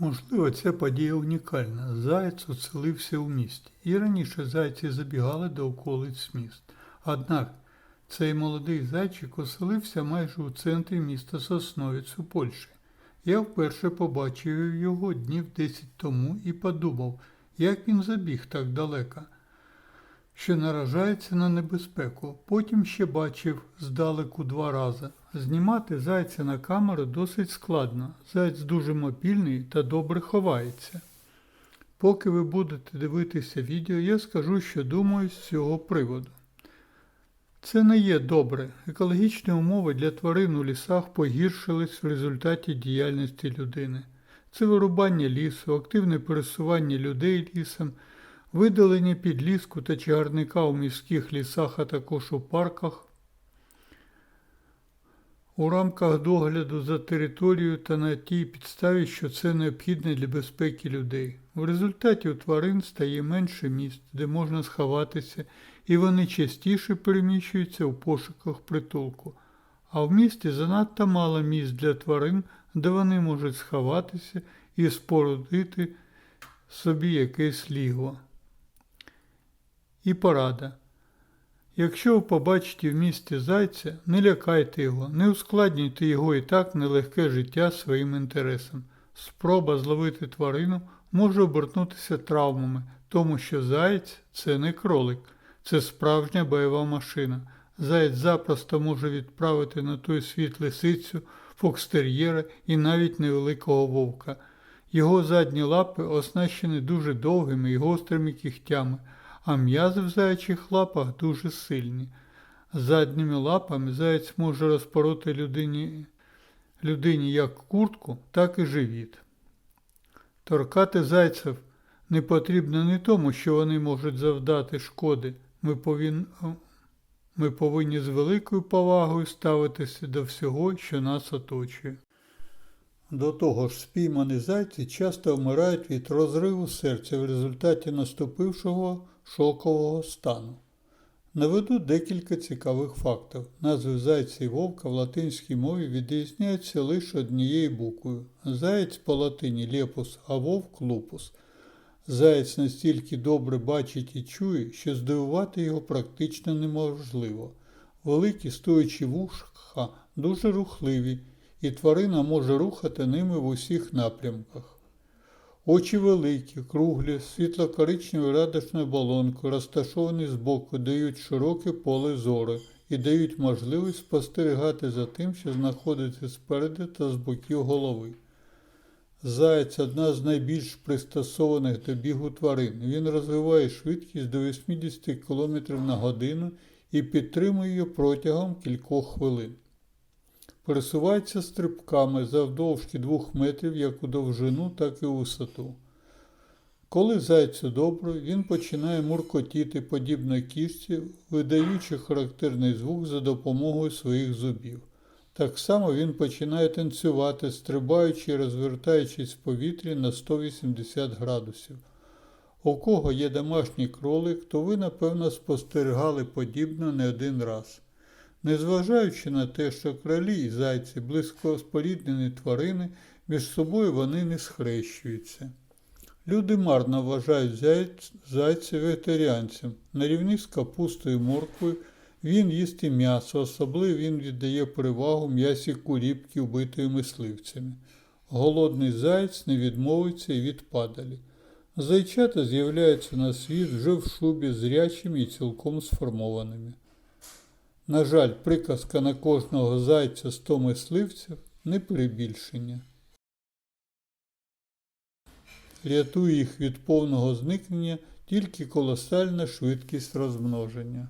Можливо, ця подія унікальна. Заєць оселився у місті. І раніше зайці забігали до околиць міст. Однак цей молодий зайчик оселився майже у центрі міста Сосновець у Польщі. Я вперше побачив його днів 10 тому і подумав, як він забіг так далеко, що наражається на небезпеку. Потім ще бачив здалеку два рази. Знімати зайця на камеру досить складно. Заяць дуже мобільний та добре ховається. Поки ви будете дивитися відео, я скажу, що думаю з цього приводу. Це не є добре. Екологічні умови для тварин у лісах погіршились в результаті діяльності людини. Це вирубання лісу, активне пересування людей лісом, видалення підліску та чагарника у міських лісах, а також у парках, у рамках догляду за територією та на тій підставі, що це необхідне для безпеки людей. В результаті у тварин стає менше місць, де можна сховатися, і вони частіше переміщуються у пошуках притулку. А в місті занадто мало місць для тварин, де вони можуть сховатися і спорудити собі якесь лігво. І порада. Якщо ви побачите в місті зайця, не лякайте його, не ускладнюйте його і так нелегке життя своїм інтересам. Спроба зловити тварину може обернутися травмами, тому що заєць це не кролик, це справжня бойова машина. Заєць запросто може відправити на той світ лисицю, фокстер'єра і навіть невеликого вовка. Його задні лапи оснащені дуже довгими і гострими кігтями, а м'язи в заячих лапах дуже сильні. Задніми лапами заєць може розпороти людині, людині як куртку, так і живіт. Торкати зайців не потрібно не тому, що вони можуть завдати шкоди. Ми повинні, ми повинні з великою повагою ставитися до всього, що нас оточує. До того ж, спіймані зайці часто вмирають від розриву серця в результаті наступившого шокового стану. Наведу декілька цікавих фактів. Назви зайця і вовка в латинській мові відрізняються лише однією буквою. Заєць по латині лепус, а вовк лупус. Заєць настільки добре бачить і чує, що здивувати його практично неможливо. Великі стоячі вушка дуже рухливі, і тварина може рухати ними в усіх напрямках. Очі великі, круглі, світло-коричневою радочною балонкою, розташовані збоку, дають широке поле зору і дають можливість спостерігати за тим, що знаходиться спереду та з боків голови. Заєць одна з найбільш пристосованих до бігу тварин. Він розвиває швидкість до 80 км на годину і підтримує її протягом кількох хвилин. Пересувається стрибками завдовжки 2 метрів як у довжину, так і у висоту. Коли зайцю добре, він починає муркотіти подібно кішці, видаючи характерний звук за допомогою своїх зубів. Так само він починає танцювати, стрибаючи і розвертаючись в повітрі на 180 градусів. У кого є домашній кролик, то ви, напевно, спостерігали подібно не один раз. Незважаючи на те, що кролі і зайці близько споріднені тварини, між собою вони не схрещуються. Люди марно вважають зайць, зайця вегетаріанцем. На рівні з капустою і морквою він їсть і м'ясо, особливо він віддає перевагу м'ясі куріпки, вбитої мисливцями. Голодний заєць не відмовиться і від падалі. Зайчата з'являються на світ вже в шубі зрячими і цілком сформованими. На жаль, приказка на кожного зайця сто мисливців не перебільшення. Рятує їх від повного зникнення тільки колосальна швидкість розмноження.